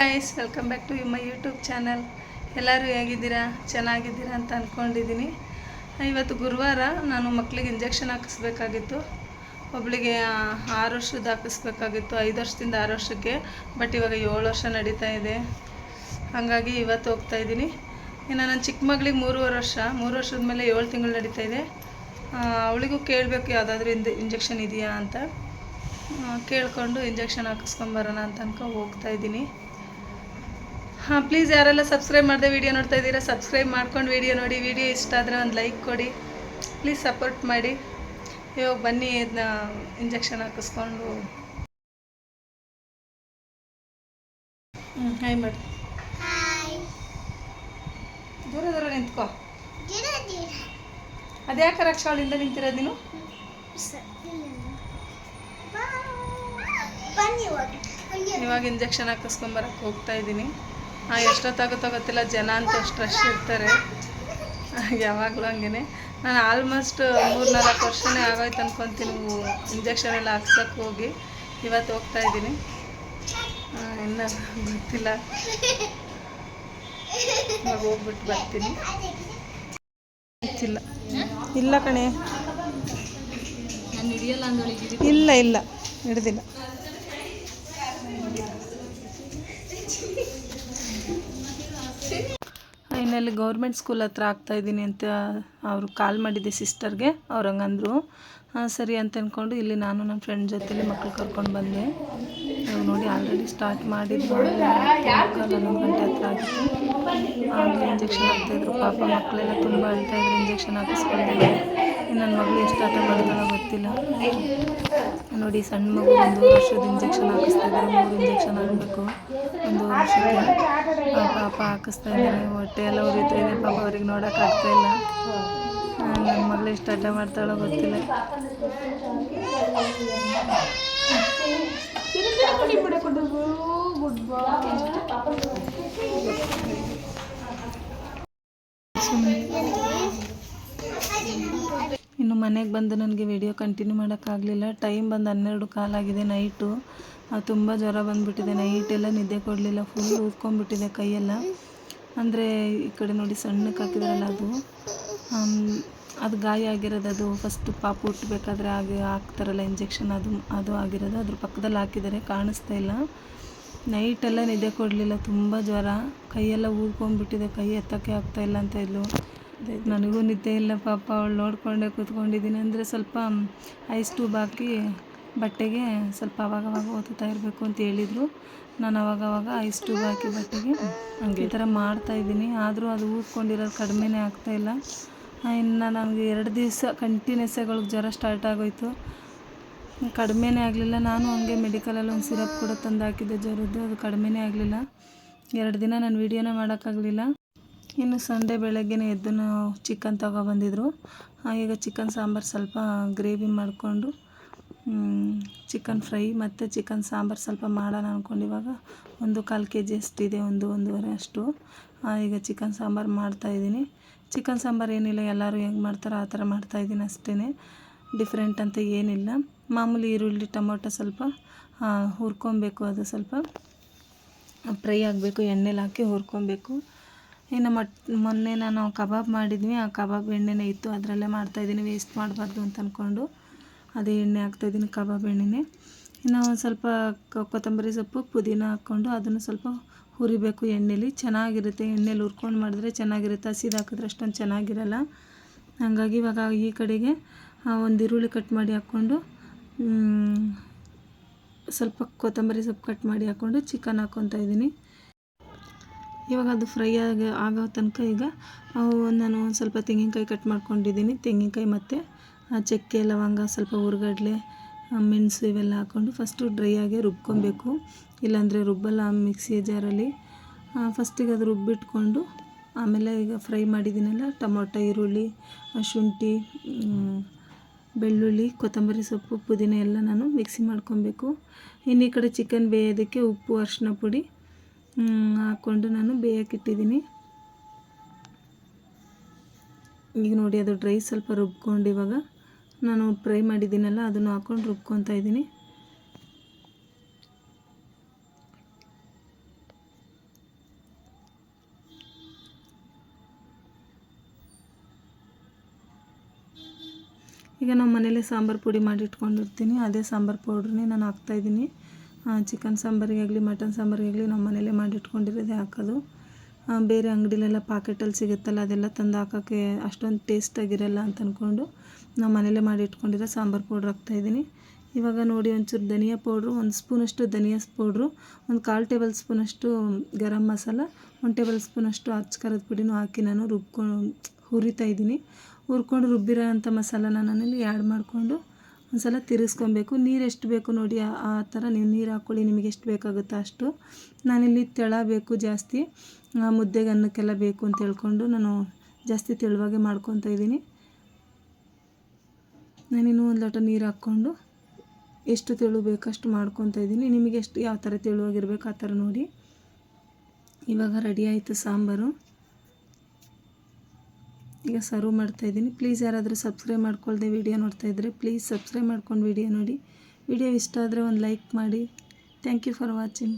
Guys welcome back to my YouTube channel ಎಲ್ಲರೂ ಹೇಗಿದ್ದೀರಾ? ಚೆನ್ನಾಗಿದ್ದೀರಾ ಅಂತ ಅಂದ್ಕೊಂಡಿದ್ದೀನಿ ಇವತ್ತು ಗುರುವಾರ ನಾನು ಮಕ್ಕಳಿಗೆ ಇಂಜೆಕ್ಷನ್ ಹಾಕಿಸ್ಬೇಕಾಗಿತ್ತು. ಒಬ್ಳಿಗೆ ಆ, ಆರು ವರ್ಷದ ಹಾಕಿಸ್ಬೇಕಾಗಿತ್ತು. ಐದು ವರ್ಷದಿಂದ ಆರು ವರ್ಷಕ್ಕೆ ಬಟ್ ಇವಾಗ ಏಳು ವರ್ಷ ನಡೀತಾ ಇದೆ. ಹಾಗಾಗಿ ಇವತ್ತು ಹೋಗ್ತಾ ಇದ್ದೀನಿ. ಇನ್ನು ನನ್ನ ಚಿಕ್ಕ ಮಗಳಿಗೆ ಮೂರುವರೆ ವರ್ಷ. ಮೂರು ವರ್ಷದ ಮೇಲೆ ಏಳು ತಿಂಗಳು ನಡೀತಾ ಇದೆ. ಅವಳಿಗೂ ಕೇಳಬೇಕು ಯಾವುದಾದ್ರೂ ಇಂದ ಇಂಜೆಕ್ಷನ್ ಇದೆಯಾ ಅಂತ. ಕೇಳಿಕೊಂಡು ಇಂಜೆಕ್ಷನ್ ಹಾಕಿಸ್ಕೊಂಬರೋಣ ಅಂತ ಅನ್ಕೊ ಹೋಗ್ತಾ ಇದ್ದೀನಿ. ಹಾಂ ಪ್ಲೀಸ್ ಯಾರೆಲ್ಲ ಸಬ್ಸ್ಕ್ರೈಬ್ ಮಾಡದೆ ವಿಡಿಯೋ ನೋಡ್ತಾ ಇದ್ದೀರಾ ಸಬ್ಸ್ಕ್ರೈಬ್ ಮಾಡ್ಕೊಂಡು ವಿಡಿಯೋ ನೋಡಿ ವಿಡಿಯೋ ಇಷ್ಟ ಆದರೆ ಒಂದು ಲೈಕ್ ಕೊಡಿ. ಪ್ಲೀಸ್ ಸಪೋರ್ಟ್ ಮಾಡಿ. ಇವಾಗ ಬನ್ನಿ ಇದನ್ನ ಇಂಜೆಕ್ಷನ್ ಹಾಕಿಸ್ಕೊಂಡು. ಹ್ಞೂ ಹಾಯ್ ಮಾಡಿ ದೂರ ದೂರ. ನಿಂತ್ಕೋ ಅದ್ಯಾಕೆ ರಕ್ಷಾಳಿಂದ ನಿಂತಿರೋದು ನೀನು? ಇವಾಗ ಇಂಜೆಕ್ಷನ್ ಹಾಕಿಸ್ಕೊಂಬರಕ್ಕೆ ಹೋಗ್ತಾ ಇದ್ದೀನಿ. ಎಷ್ಟೊತ್ತಾಗುತ್ತೋ ಗೊತ್ತಿಲ್ಲ, ಜನ ಅಂತ ಅಷ್ಟು ಇರ್ತಾರೆ. ಯಾವಾಗಲೂ ಹಂಗೆ ನಾನು ಆಲ್ಮೋಸ್ಟ್ ಮೂರು ನಾಲ್ಕು ವರ್ಷನೇ ಆಗೋಯ್ತು ಅನ್ಕೊತೀನಿ ಇಂಜೆಕ್ಷನ್ ಎಲ್ಲ ಹಾಕ್ಸಕ್ಕೆ ಹೋಗಿ. ಇವತ್ತು ಹೋಗ್ತಾ ಇದ್ದೀನಿ. ಇನ್ನು ಗೊತ್ತಿಲ್ಲ. ಇವಾಗ ಹೋಗ್ಬಿಟ್ಟು ಬರ್ತೀನಿ. ಗೊತ್ತಿಲ್ಲ. ಇಲ್ಲ ಕಣೆ. ಇಲ್ಲ ಇಲ್ಲ. ಹಿಡ್ದಿಲ್ಲ. ಇನ್ನಲ್ಲಿ ಗೌರ್ಮೆಂಟ್ ಸ್ಕೂಲ್ ಹತ್ರ ಆಗ್ತಾ ಇದ್ದೀನಿ ಅಂತ ಅವರು ಕಾಲ್ ಮಾಡಿದ್ದೆ ಸಿಸ್ಟರ್ಗೆ. ಅವ್ರು ಹಂಗಂದ್ರು, ಹಾಂ, ಸರಿ ಅಂತ ಅಂದ್ಕೊಂಡು ಇಲ್ಲಿ ನಾನು ನಮ್ಮ ಫ್ರೆಂಡ್ ಜೊತೆಲಿ ಮಕ್ಳು ಕರ್ಕೊಂಡು ಬಂದೆ. ನೋಡಿ ಆಲ್ರೆಡಿ ಸ್ಟಾರ್ಟ್ ಮಾಡಿದ್ದು ಗಂಟೆ ಹತ್ರ ಆಗಿತ್ತು ಆಗಲೇ ಇಂಜೆಕ್ಷನ್ ಹಾಕ್ತಾಯಿದ್ರು ಪಾಪ ಮಕ್ಕಳೆಲ್ಲ ತುಂಬ ಅಳ್ತಾಯಿದ್ರು ಇಂಜೆಕ್ಷನ್ ಹಾಕಿಸ್ಕೊಂಡಿದ್ದೆ ನನ್ನ ಮಗಳು ಎಷ್ಟು ಆಟ ಮಾಡ್ತಾಳೋ ಗೊತ್ತಿಲ್ಲ. ನೋಡಿ, ಸಣ್ಣ ಮಗು ಒಂದು ವರ್ಷದ ಇಂಜೆಕ್ಷನ್ ಹಾಕಿಸ್ತಾ ಇದ್ದಾರೆ ಮೂರು ಇಂಜೆಕ್ಷನ್ ಆಗಬೇಕು ಒಂದು ವರ್ಷಕ್ಕೆ. ಪಾಪ ಹಾಕಿಸ್ತಾ ಇದ್ದಾರೆ ಹೊಟ್ಟೆ ಎಲ್ಲ ಉರಿತಾ ಇದೆ, ಪಾಪ ಅವ್ರಿಗೆ ನೋಡೋಕ್ಕಾಗ್ತಾ ಇಲ್ಲ. ನನ್ನ ಮಗಳು ಎಷ್ಟು ಆಟ ಮಾಡ್ತಾಳೋ ಗೊತ್ತಿಲ್ಲ. ಇನ್ನು ಮನೆಗೆ ಬಂದು ನನಗೆ ವಿಡಿಯೋ ಕಂಟಿನ್ಯೂ ಮಾಡೋಕ್ಕಾಗಲಿಲ್ಲ. ಟೈಮ್ ಬಂದು ಹನ್ನೆರಡು ಕಾಲಾಗಿದೆ ನೈಟು ತುಂಬ ಜ್ವರ ಬಂದುಬಿಟ್ಟಿದೆ ನೈಟೆಲ್ಲ ನಿದ್ದೆ ಕೊಡಲಿಲ್ಲ ಫುಲ್ ಊದ್ಕೊಂಡ್ಬಿಟ್ಟಿದೆ ಕೈಯೆಲ್ಲ. ಅಂದರೆ ಈ ಕಡೆ ನೋಡಿ ಸಣ್ಣಕ್ಕೆ ಹಾಕಿದ್ರಲ್ಲ ಅದು. ಅದು ಗಾಯ ಆಗಿರೋದು, ಅದು ಫಸ್ಟು ಪಾಪು ಹುಟ್ಟಬೇಕಾದ್ರೆ ಆಗಿ ಹಾಕ್ತಾರಲ್ಲ ಇಂಜೆಕ್ಷನ್ ಅದು ಅದು ಆಗಿರೋದು. ಅದ್ರ ಪಕ್ಕದಲ್ಲಿ ಹಾಕಿದ್ದಾರೆ, ಕಾಣಿಸ್ತಾ ಇಲ್ಲ. ನೈಟೆಲ್ಲ ನಿದ್ದೆ ಕೊಡಲಿಲ್ಲ, ತುಂಬ ಜ್ವರ. ಕೈಯೆಲ್ಲ ಊದ್ಕೊಂಡ್ಬಿಟ್ಟಿದೆ ಕೈ ಎತ್ತಕ್ಕೆ ಆಗ್ತಾಯಿಲ್ಲ ಅಂತ ಇದ್ಲು. ನನಗೂ ನಿದ್ದೆ ಇಲ್ಲ ಪಾಪ, ಅವಳು ನೋಡಿಕೊಂಡೆ ಕೂತ್ಕೊಂಡಿದ್ದೀನಿ ಅಂದರೆ ಸ್ವಲ್ಪ ಐಸ್ ಟ್ಯೂಬ್ ಹಾಕಿ ಬಟ್ಟೆಗೆ ಸ್ವಲ್ಪ ಅವಾಗವಾಗ ಓದುತ್ತಾ ಇರಬೇಕು ಅಂತ ಹೇಳಿದರು. ನಾನು ಅವಾಗವಾಗ ಐಸ್ ಟ್ಯೂಬ್ ಹಾಕಿ ಬಟ್ಟೆಗೆ ಹಂಗೆ ಈ ಥರ ಮಾಡ್ತಾಯಿದ್ದೀನಿ ಆದರೂ ಅದು ಊದ್ಕೊಂಡಿರೋದು ಕಡಿಮೆನೇ ಆಗ್ತಾಯಿಲ್ಲ ಇನ್ನು ನನಗೆ ಎರಡು ದಿವಸ ಕಂಟಿನ್ಯೂಸ್ ಆಗಿ ಜ್ವರ ಸ್ಟಾರ್ಟ್ ಆಗೋಯ್ತು. ಕಡಿಮೆನೇ ಆಗಲಿಲ್ಲ. ನಾನು ಹಂಗೆ ಮೆಡಿಕಲಲ್ಲಿ ಒಂದು ಸಿರಪ್ ಕೂಡ ತಂದು ಹಾಕಿದ್ದೆ ಜ್ವರದ್ದು. ಅದು ಕಡಿಮೆನೇ ಆಗಲಿಲ್ಲ. ಎರಡು ದಿನ ನಾನು ವೀಡಿಯೋನೇ ಮಾಡೋಕ್ಕಾಗಲಿಲ್ಲ. ಇನ್ನು ಸಂಡೆ ಬೆಳಗ್ಗೆನೇ ಎದ್ದು ಚಿಕನ್ ತಗೊಬಂದಿದ್ರು. ಬಂದಿದ್ರು ಈಗ ಚಿಕನ್ ಸಾಂಬಾರು ಸ್ವಲ್ಪ ಗ್ರೇವಿ ಮಾಡಿಕೊಂಡು ಚಿಕನ್ ಫ್ರೈ ಮತ್ತು ಚಿಕನ್ ಸಾಂಬಾರು ಸ್ವಲ್ಪ ಮಾಡೋಣ ಅಂದ್ಕೊಂಡು ಇವಾಗ ಒಂದು ಕಾಲು ಕೆ ಜಿ ಅಷ್ಟಿದೆ ಒಂದು ಒಂದೂವರೆ ಅಷ್ಟು. ಈಗ ಚಿಕನ್ ಸಾಂಬಾರು ಮಾಡ್ತಾಯಿದ್ದೀನಿ ಚಿಕನ್ ಸಾಂಬಾರು ಏನಿಲ್ಲ, ಎಲ್ಲರೂ ಹೆಂಗೆ ಮಾಡ್ತಾರೋ ಆ ಥರ ಮಾಡ್ತಾಯಿದ್ದೀನಿ ಅಷ್ಟೇ ಡಿಫ್ರೆಂಟ್ ಅಂತ ಏನಿಲ್ಲ. ಮಾಮೂಲಿ ಈರುಳ್ಳಿ, ಟೊಮೊಟೊ ಸ್ವಲ್ಪ ಹುರ್ಕೊಬೇಕು ಅದು ಸ್ವಲ್ಪ. ಫ್ರೈ ಆಗಬೇಕು, ಎಣ್ಣೆಲಿ ಹಾಕಿ ಹುರ್ಕೊಬೇಕು. ಇನ್ನು ಮಟ್, ಮೊನ್ನೆ ನಾನು ಕಬಾಬ್ ಮಾಡಿದ್ವಿ. ಆ ಕಬಾಬ್ ಎಣ್ಣೆನೇ ಇತ್ತು. ಅದರಲ್ಲೇ ಮಾಡ್ತಾಯಿದ್ದೀನಿ ವೇಸ್ಟ್ ಮಾಡಬಾರ್ದು ಅಂತ ಅಂದ್ಕೊಂಡು ಅದೇ ಎಣ್ಣೆ ಹಾಕ್ತಾಯಿದ್ದೀನಿ ಕಬಾಬ್ ಎಣ್ಣೆನೇ. ಇನ್ನು ಒಂದು ಸ್ವಲ್ಪ ಕೊತ್ತಂಬರಿ ಸೊಪ್ಪು, ಪುದೀನ ಹಾಕ್ಕೊಂಡು ಅದನ್ನು ಸ್ವಲ್ಪ ಹುರಿಬೇಕು ಎಣ್ಣೆಲಿ. ಚೆನ್ನಾಗಿರುತ್ತೆ. ಎಣ್ಣೆಲಿ ಹುರ್ಕೊಂಡು ಮಾಡಿದ್ರೆ ಚೆನ್ನಾಗಿರುತ್ತೆ. ಹಸಿದು ಹಾಕಿದ್ರೆ ಅಷ್ಟೊಂದು ಚೆನ್ನಾಗಿರಲ್ಲ. ಹಾಗಾಗಿ ಇವಾಗ ಈ ಕಡೆಗೆ ಒಂದು ಈರುಳ್ಳಿ ಕಟ್ ಮಾಡಿ ಹಾಕ್ಕೊಂಡು ಸ್ವಲ್ಪ ಕೊತ್ತಂಬರಿ ಸೊಪ್ಪು ಕಟ್ ಮಾಡಿ ಹಾಕ್ಕೊಂಡು ಚಿಕನ್ ಹಾಕ್ಕೊತಾ ಇದ್ದೀನಿ. ಇವಾಗ ಅದು ಫ್ರೈ ಆಗ, ಆಗೋ ತನಕ ಈಗ ನಾನು ಒಂದು ಸ್ವಲ್ಪ ತೆಂಗಿನಕಾಯಿ ಕಟ್ ಮಾಡ್ಕೊಂಡಿದ್ದೀನಿ. ತೆಂಗಿನಕಾಯಿ ಮತ್ತು ಚಕ್ಕೆ, ಲವಂಗ, ಸ್ವಲ್ಪ ಹುರ್ಗಡ್ಲೆ ಮೆಣಸು ಇವೆಲ್ಲ ಹಾಕ್ಕೊಂಡು ಫಸ್ಟು ಡ್ರೈ ಆಗಿ ರುಬ್ಕೊಬೇಕು. ಇಲ್ಲಾಂದರೆ ರುಬ್ಬಲ್ಲ ಮಿಕ್ಸಿ ಜಾರಲ್ಲಿ. ಫಸ್ಟಿಗೆ ಅದು ರುಬ್ಬಿಟ್ಕೊಂಡು ಆಮೇಲೆ ಈಗ ಫ್ರೈ ಮಾಡಿದ್ದೀನಲ್ಲ, ಟೊಮೊಟೊ, ಈರುಳ್ಳಿ ಶುಂಠಿ ಬೆಳ್ಳುಳ್ಳಿ, ಕೊತ್ತಂಬರಿ ಸೊಪ್ಪು, ಪುದೀನ ಎಲ್ಲ ನಾನು ಮಿಕ್ಸಿ ಮಾಡ್ಕೊಬೇಕು. ಇನ್ನು ಈ ಕಡೆ ಚಿಕನ್ ಬೇಯೋದಕ್ಕೆ ಉಪ್ಪು ಅರಿಶಿನ ಪುಡಿ ಹಾಕ್ಕೊಂಡು ನಾನು ಬೇಯಕ್ಕಿಟ್ಟಿದ್ದೀನಿ ಈಗ ನೋಡಿ, ಅದು ಡ್ರೈ ಸ್ವಲ್ಪ ರುಬ್ಕೊಂಡು ಇವಾಗ ನಾನು ಫ್ರೈ ಮಾಡಿದ್ದೀನಲ್ಲ, ಅದನ್ನು ಹಾಕ್ಕೊಂಡು ರುಬ್ಕೊತಾ ಇದ್ದೀನಿ. ಈಗ ನಾವು ಮನೇಲೆ ಸಾಂಬಾರು ಪುಡಿ ಮಾಡಿಟ್ಕೊಂಡಿರ್ತೀನಿ ಅದೇ ಸಾಂಬಾರು ಪೌಡ್ರನ್ನೇ ನಾನು ಹಾಕ್ತಾಯಿದ್ದೀನಿ ಚಿಕನ್ ಸಾಂಬಾರಿಗೆ ಆಗಲಿ ಮಟನ್ ಸಾಂಬಾರಿಗೆ ಆಗಲಿ ನಮ್ಮ ಮನೇಲೇ ಮಾಡಿಟ್ಕೊಂಡಿರೋದೇ ಹಾಕೋದು. ಬೇರೆ ಅಂಗಡಿಲೆಲ್ಲ ಪಾಕೆಟಲ್ಲಿ ಸಿಗುತ್ತಲ್ಲ, ಅದೆಲ್ಲ ತಂದು ಹಾಕೋಕ್ಕೆ ಅಷ್ಟೊಂದು ಟೇಸ್ಟಾಗಿರಲ್ಲ ಅಂತ ಅಂದ್ಕೊಂಡು ನಾವು ಮನೇಲೇ ಮಾಡಿಟ್ಕೊಂಡಿರೋ ಸಾಂಬಾರು ಪೌಡ್ರ್ ಹಾಕ್ತಾಯಿದ್ದೀನಿ ಇವಾಗ ನೋಡಿ ಒಂಚೂರು ಧನಿಯಾ ಪೌಡ್ರು, ಒಂದು ಸ್ಪೂನಷ್ಟು ಧನಿಯಾ ಪೌಡ್ರು, ಒಂದು ಕಾಲು ಟೇಬಲ್ ಸ್ಪೂನಷ್ಟು ಗರಂ ಮಸಾಲ, ಒಂದು ಟೇಬಲ್ ಸ್ಪೂನಷ್ಟು ಅಚ್ಚಕರದ ಪುಡಿನೂ ಹಾಕಿ ನಾನು ರುಬ್ಕೊಂಡು ಹುರಿತಾ ಇದ್ದೀನಿ. ಹುರ್ಕೊಂಡು ರುಬ್ಬಿರೋ ಅಂಥ ಮಸಾಲಾನ ನಾನಲ್ಲಿ ಆ್ಯಡ್ ಮಾಡಿಕೊಂಡು ಒಂದು ಸಲ ತಿರುಗಿಸ್ಕೊಬೇಕು. ನೀರು ಎಷ್ಟು ಬೇಕು ನೋಡಿ, ಆ- ಥರ ನೀವು ನೀರು ಹಾಕ್ಕೊಳ್ಳಿ ನಿಮಗೆ ಎಷ್ಟು ಬೇಕಾಗುತ್ತೋ ಅಷ್ಟು. ನಾನಿಲ್ಲಿ ತೆಳ ಬೇಕು ಜಾಸ್ತಿ. ಮುದ್ದೆಗೆ ಅನ್ನಕ್ಕೆಲ್ಲ ಬೇಕು ಅಂತ ಹೇಳ್ಕೊಂಡು ನಾನು ಜಾಸ್ತಿ ತೆಳುವಾಗೆ ಮಾಡ್ಕೊತಾ ಇದ್ದೀನಿ. ನಾನಿನ್ನೂ ಒಂದು ಲೋಟ ನೀರು ಹಾಕ್ಕೊಂಡು ಎಷ್ಟು ತೆಳು ಬೇಕಷ್ಟು ಮಾಡ್ಕೊತಾ ಇದ್ದೀನಿ. ನಿಮಗೆ ಎಷ್ಟು, ಯಾವ ಥರ ತೆಳುವಾಗಿರ್ಬೇಕು ಆ ಥರ ನೋಡಿ. ಇವಾಗ ರೆಡಿ ಆಯಿತು ಸಾಂಬಾರು. ಈಗ ಸರ್ವ್ ಮಾಡ್ತಾ ಇದ್ದೀನಿ. ಪ್ಲೀಸ್ ಯಾರಾದರೂ ಸಬ್ಸ್ಕ್ರೈಬ್ ವಿಡಿಯೋ ನೋಡ್ತಾ ಇದ್ದರೆ ಪ್ಲೀಸ್ ಸಬ್ಸ್ಕ್ರೈಬ್ ಮಾಡ್ಕೊಂಡು ವಿಡಿಯೋ ನೋಡಿ. ವಿಡಿಯೋ ಇಷ್ಟ ಆದರೆ ಒಂದು ಲೈಕ್ ಮಾಡಿ. Thank you for watching